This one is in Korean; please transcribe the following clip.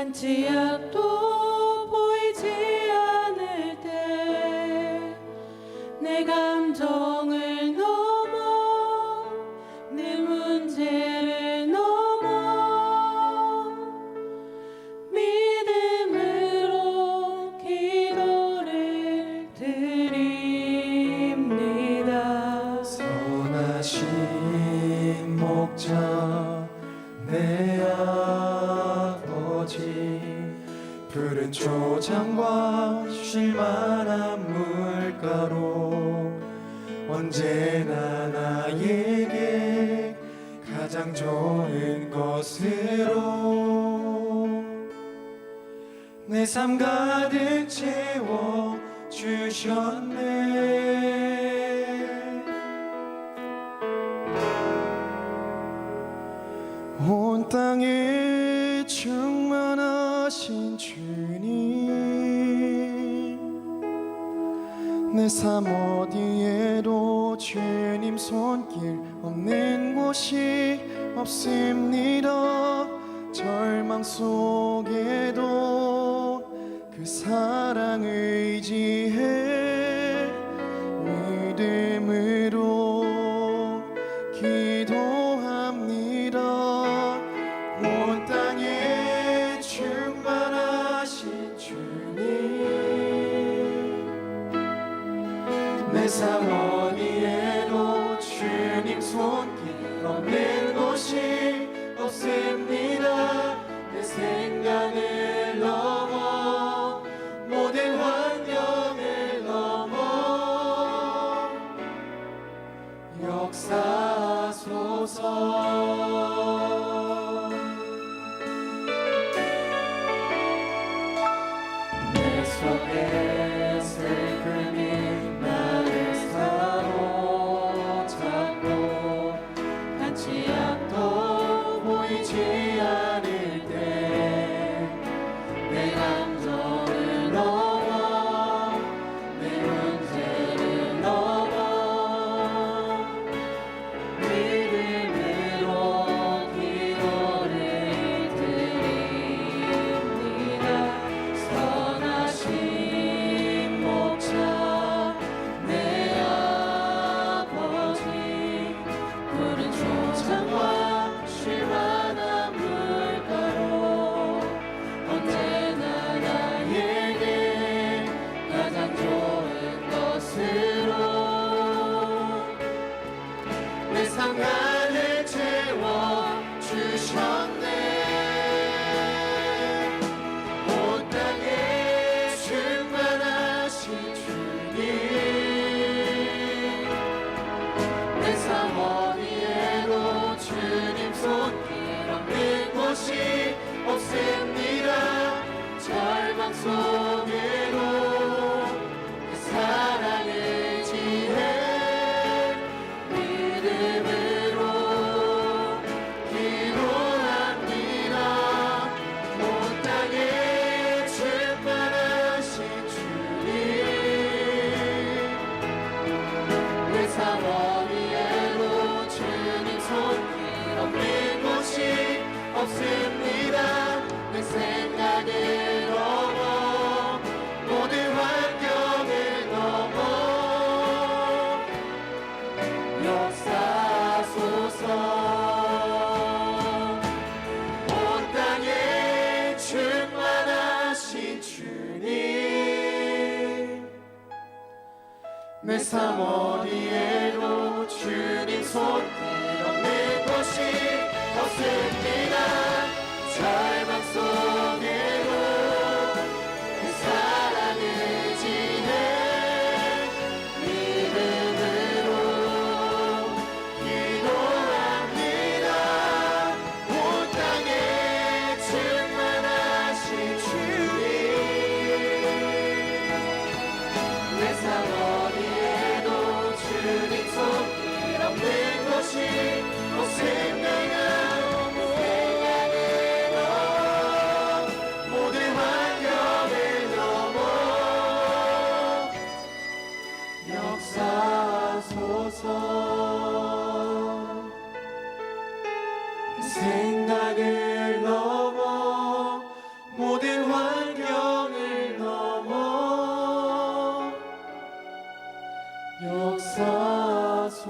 한치 앞도 보이지 않을 때 내 감정을 넘어 내 문제를 넘어 믿음으로 기도를 드립니다. 선하신 목자 내 아버지. 푸른 초장과 쉴만한 물가로 언제나 나에게 가장 좋은 것으로 내 삶 가득 채워 주셨네 내 삶 어디에도 주님 손길 없는 곳이 없습니다. 절망 속에도 그 사랑 의지해 내 삶 어디에도 주님 손길 없는 곳이 없습니다. 내 생 내 상관을 채워 주셨네. 온 땅에 충만하신 주님. 내 삶 어디에도 주님 손길 없는 곳이 없습니다. 절망 속 내 삶 어디에도 주님 손길 없는 곳이 없습니다. 절망 속 역사소서.